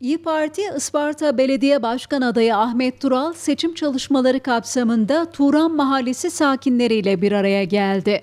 İyi Parti Isparta Belediye Başkan adayı Ahmet Tural seçim çalışmaları kapsamında Turan Mahallesi sakinleriyle bir araya geldi.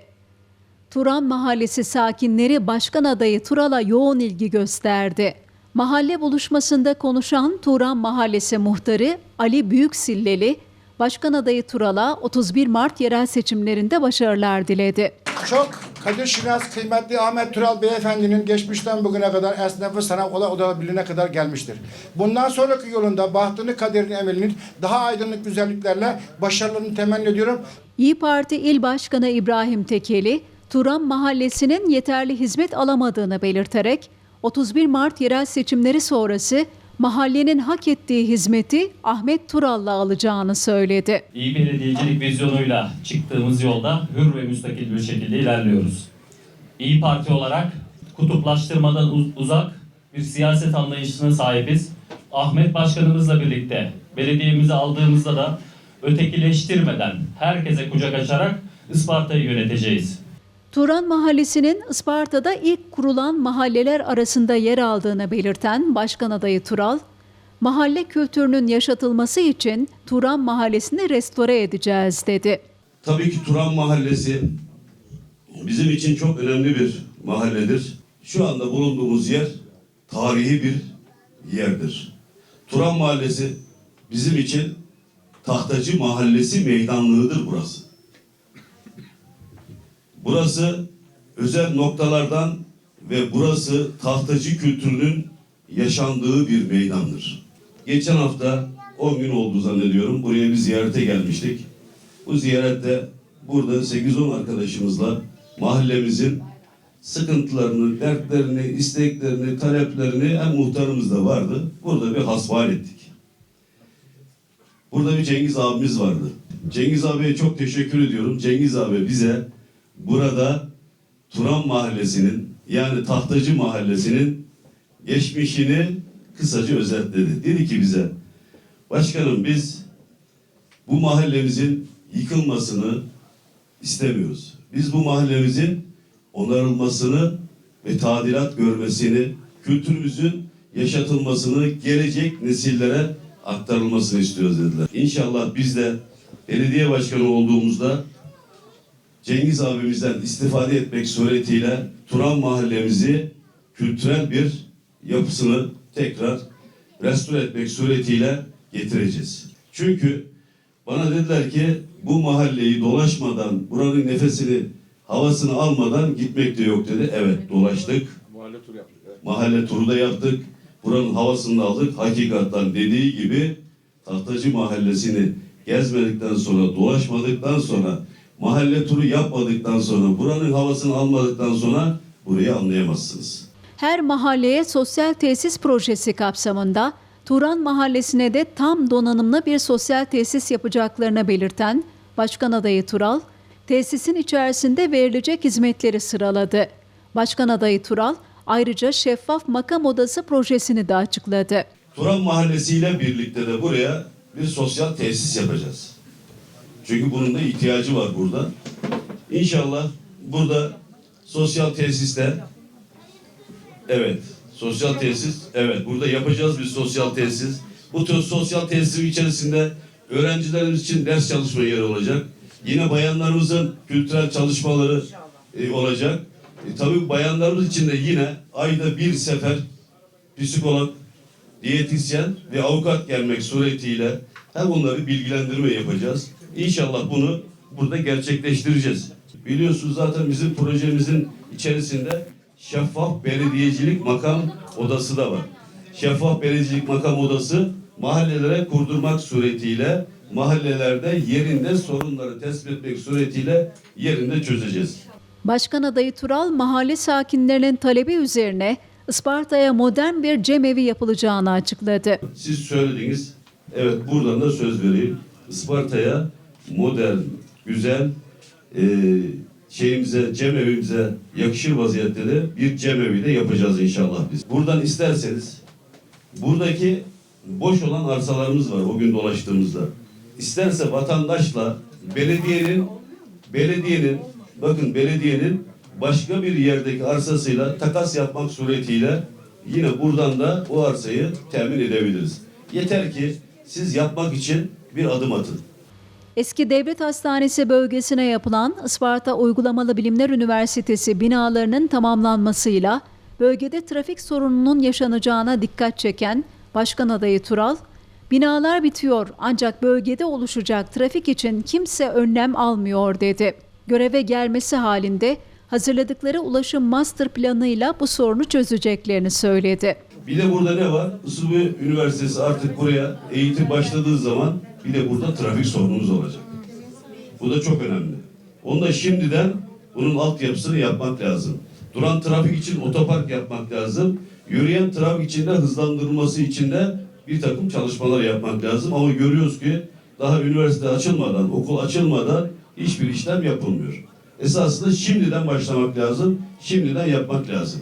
Turan Mahallesi sakinleri başkan adayı Tural'a yoğun ilgi gösterdi. Mahalle buluşmasında konuşan Turan Mahallesi muhtarı Ali Büyüksilleli, başkan adayı Tural'a 31 Mart yerel seçimlerinde başarılar diledi. Çok Kadir Şinas kıymetli Ahmet Tural Beyefendinin geçmişten bugüne kadar esnafı sanat ola olabilene kadar gelmiştir. Bundan sonraki yolunda bahtını kaderini emelinin daha aydınlık güzelliklerle başarılarını temenni ediyorum. İyi Parti İl Başkanı İbrahim Tekeli, Turan Mahallesi'nin yeterli hizmet alamadığını belirterek 31 Mart yerel seçimleri sonrası mahallenin hak ettiği hizmeti Ahmet Tural'la alacağını söyledi. iyi belediyecilik vizyonuyla çıktığımız yolda hür ve müstakil bir şekilde ilerliyoruz. İyi Parti olarak kutuplaştırmadan uz- uzak bir siyaset anlayışına sahibiz. Ahmet Başkanımızla birlikte belediyemizi aldığımızda da ötekileştirmeden herkese kucak açarak Isparta'yı yöneteceğiz. Turan Mahallesi'nin Isparta'da ilk kurulan mahalleler arasında yer aldığını belirten Başkan adayı Tural, mahalle kültürünün yaşatılması için Turan Mahallesi'ni restore edeceğiz dedi. Tabii ki Turan Mahallesi bizim için çok önemli bir mahalledir. Şu anda bulunduğumuz yer tarihi bir yerdir. Turan Mahallesi bizim için Tahtacı Mahallesi meydanlığıdır burası. Burası özel noktalardan ve burası tahtacı kültürünün yaşandığı bir meydandır. Geçen hafta 10 gün oldu zannediyorum. Buraya bir ziyarete gelmiştik. Bu ziyarette burada 8-10 arkadaşımızla mahallemizin sıkıntılarını, dertlerini, isteklerini, taleplerini hem muhtarımız da vardı. Burada bir hasbihal ettik. Burada bir Cengiz abimiz vardı. Cengiz abiye çok teşekkür ediyorum. Cengiz abi bize burada Turan Mahallesi'nin yani Tahtacı Mahallesi'nin geçmişini kısaca özetledi. Dedi ki bize başkanım biz bu mahallemizin yıkılmasını istemiyoruz. Biz bu mahallemizin onarılmasını ve tadilat görmesini, kültürümüzün yaşatılmasını, gelecek nesillere aktarılmasını istiyoruz dediler. İnşallah biz de belediye başkanı olduğumuzda Cengiz abimizden istifade etmek suretiyle Turan mahallemizi kültürel bir yapısını tekrar restore etmek suretiyle getireceğiz. Çünkü bana dediler ki bu mahalleyi dolaşmadan, buranın nefesini, havasını almadan gitmek de yok dedi. Evet dolaştık. Mahalle turu yaptık. Mahalle turu da yaptık. Buranın havasını aldık. Hakikaten dediği gibi Tahtacı Mahallesi'ni gezmedikten sonra, dolaşmadıktan sonra, mahalle turu yapmadıktan sonra, buranın havasını almadıktan sonra burayı anlayamazsınız. Her mahalleye sosyal tesis projesi kapsamında Turan Mahallesi'ne de tam donanımlı bir sosyal tesis yapacaklarını belirten Başkan adayı Tural, tesisin içerisinde verilecek hizmetleri sıraladı. Başkan adayı Tural ayrıca şeffaf makam odası projesini de açıkladı. Turan Mahallesi ile birlikte de buraya bir sosyal tesis yapacağız. Çünkü bunun da ihtiyacı var burada. İnşallah burada sosyal tesiste evet sosyal tesis evet burada yapacağız bir sosyal tesis. Bu tür sosyal tesisin içerisinde öğrencilerimiz için ders çalışma yeri olacak. Yine bayanlarımızın kültürel çalışmaları e, olacak. E, tabii bayanlarımız için de yine ayda bir sefer psikolog, diyetisyen ve avukat gelmek suretiyle hem onları bilgilendirme yapacağız. İnşallah bunu burada gerçekleştireceğiz. Biliyorsunuz zaten bizim projemizin içerisinde şeffaf belediyecilik makam odası da var. Şeffaf belediyecilik makam odası mahallelere kurdurmak suretiyle mahallelerde yerinde sorunları tespit etmek suretiyle yerinde çözeceğiz. Başkan adayı Tural mahalle sakinlerinin talebi üzerine Isparta'ya modern bir cemevi yapılacağını açıkladı. Siz söylediniz. Evet buradan da söz vereyim. Isparta'ya modern, güzel e, şeyimize, cemevimize yakışır vaziyette de bir cemevi de yapacağız inşallah biz. Buradan isterseniz buradaki boş olan arsalarımız var o gün dolaştığımızda. İsterse vatandaşla belediyenin belediyenin bakın belediyenin başka bir yerdeki arsasıyla takas yapmak suretiyle yine buradan da o arsayı temin edebiliriz. Yeter ki siz yapmak için bir adım atın. Eski Devlet Hastanesi bölgesine yapılan Isparta Uygulamalı Bilimler Üniversitesi binalarının tamamlanmasıyla bölgede trafik sorununun yaşanacağına dikkat çeken Başkan adayı Tural, "Binalar bitiyor ancak bölgede oluşacak trafik için kimse önlem almıyor." dedi. Göreve gelmesi halinde hazırladıkları ulaşım master planıyla bu sorunu çözeceklerini söyledi. Bir de burada ne var? Isıbı Üniversitesi artık buraya eğitim başladığı zaman bir de burada trafik sorunumuz olacak. Bu da çok önemli. Onu da şimdiden bunun altyapısını yapmak lazım. Duran trafik için otopark yapmak lazım. Yürüyen trafik için de hızlandırılması için de bir takım çalışmalar yapmak lazım. Ama görüyoruz ki daha üniversite açılmadan, okul açılmadan hiçbir işlem yapılmıyor. Esasında şimdiden başlamak lazım, şimdiden yapmak lazım.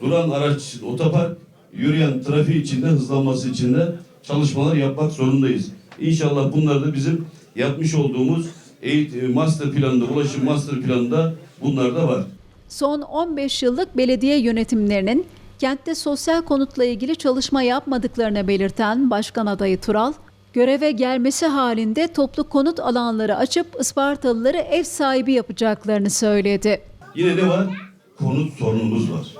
Duran araç otopark, yürüyen trafiği içinde hızlanması için de çalışmalar yapmak zorundayız. İnşallah bunlar da bizim yapmış olduğumuz eğitim master planında, ulaşım master planında bunlar da var. Son 15 yıllık belediye yönetimlerinin kentte sosyal konutla ilgili çalışma yapmadıklarını belirten Başkan adayı Tural, göreve gelmesi halinde toplu konut alanları açıp Ispartalıları ev sahibi yapacaklarını söyledi. Yine ne var? Konut sorunumuz var.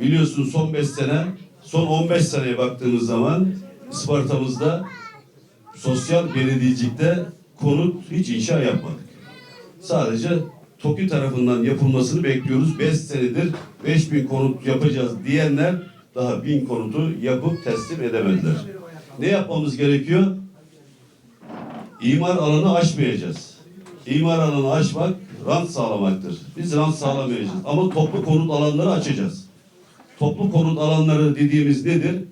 Biliyorsun son 5 sene, son 15 seneye baktığımız zaman Isparta'mızda sosyal belediyecilikte konut hiç inşa yapmadık. Sadece TOKİ tarafından yapılmasını bekliyoruz. 5 senedir 5000 konut yapacağız diyenler daha 1000 konutu yapıp teslim edemediler. Ne yapmamız gerekiyor? İmar alanı aşmayacağız. İmar alanı aşmak rant sağlamaktır. Biz rant sağlamayacağız. Ama toplu konut alanları açacağız. Toplu konut alanları dediğimiz nedir?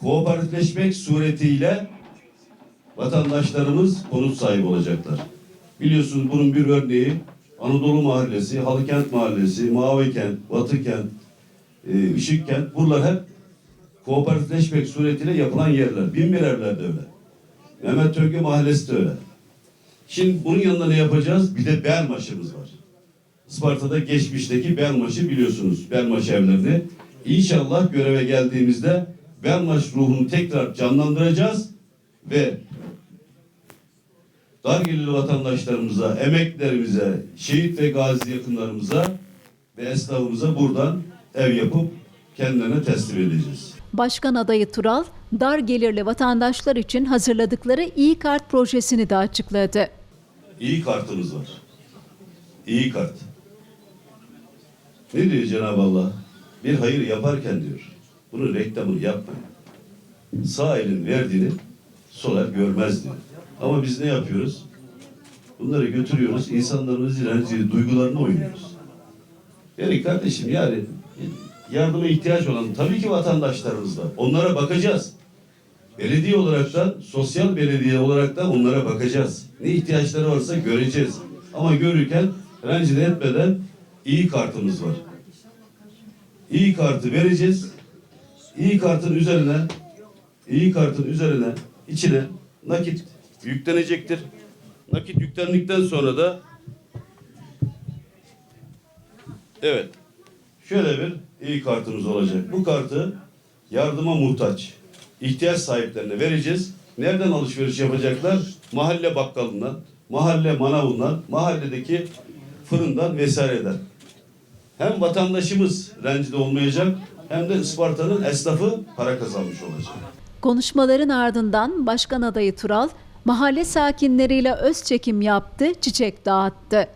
Kooperatifleşmek suretiyle vatandaşlarımız konut sahibi olacaklar. Biliyorsunuz bunun bir örneği Anadolu Mahallesi, Halıkent Mahallesi, Mavikent, Batıkent, e, Işıkkent. Buralar hep kooperatifleşmek suretiyle yapılan yerler. Binbirerler de öyle. Mehmet Töke Mahallesi de öyle. Şimdi bunun yanında ne yapacağız? Bir de Belmaş'ımız var. Isparta'da geçmişteki Belmaş'ı biliyorsunuz. Belmaş evlerini. İnşallah göreve geldiğimizde Belmaş ruhunu tekrar canlandıracağız ve dar gelirli vatandaşlarımıza, emeklerimize, şehit ve gazi yakınlarımıza ve esnafımıza buradan ev yapıp kendilerine teslim edeceğiz. Başkan adayı Tural, dar gelirli vatandaşlar için hazırladıkları iyi kart projesini de açıkladı. İyi kartımız var. İyi kart. Ne diyor Cenab-ı Allah? Bir hayır yaparken diyor. Bunun reklamını yapmayın. Sağ elin verdiğini sol el görmez diyor. Ama biz ne yapıyoruz? Bunları götürüyoruz. insanlarımız direnci, duygularını oynuyoruz. Yani kardeşim yani yardıma ihtiyaç olan tabii ki vatandaşlarımız var. Onlara bakacağız. Belediye olarak da, sosyal belediye olarak da onlara bakacağız. Ne ihtiyaçları varsa göreceğiz. Ama görürken rencide etmeden iyi kartımız var. İyi kartı vereceğiz. İyi kartın üzerine, iyi kartın üzerine, içine nakit yüklenecektir. Nakit yüklendikten sonra da evet şöyle bir iyi kartımız olacak. Bu kartı yardıma muhtaç, ihtiyaç sahiplerine vereceğiz. Nereden alışveriş yapacaklar? Mahalle bakkalından, mahalle manavından, mahalledeki fırından vesaireden. Hem vatandaşımız rencide olmayacak hem de Isparta'nın esnafı para kazanmış olacak. Konuşmaların ardından Başkan adayı Tural, mahalle sakinleriyle öz çekim yaptı, çiçek dağıttı.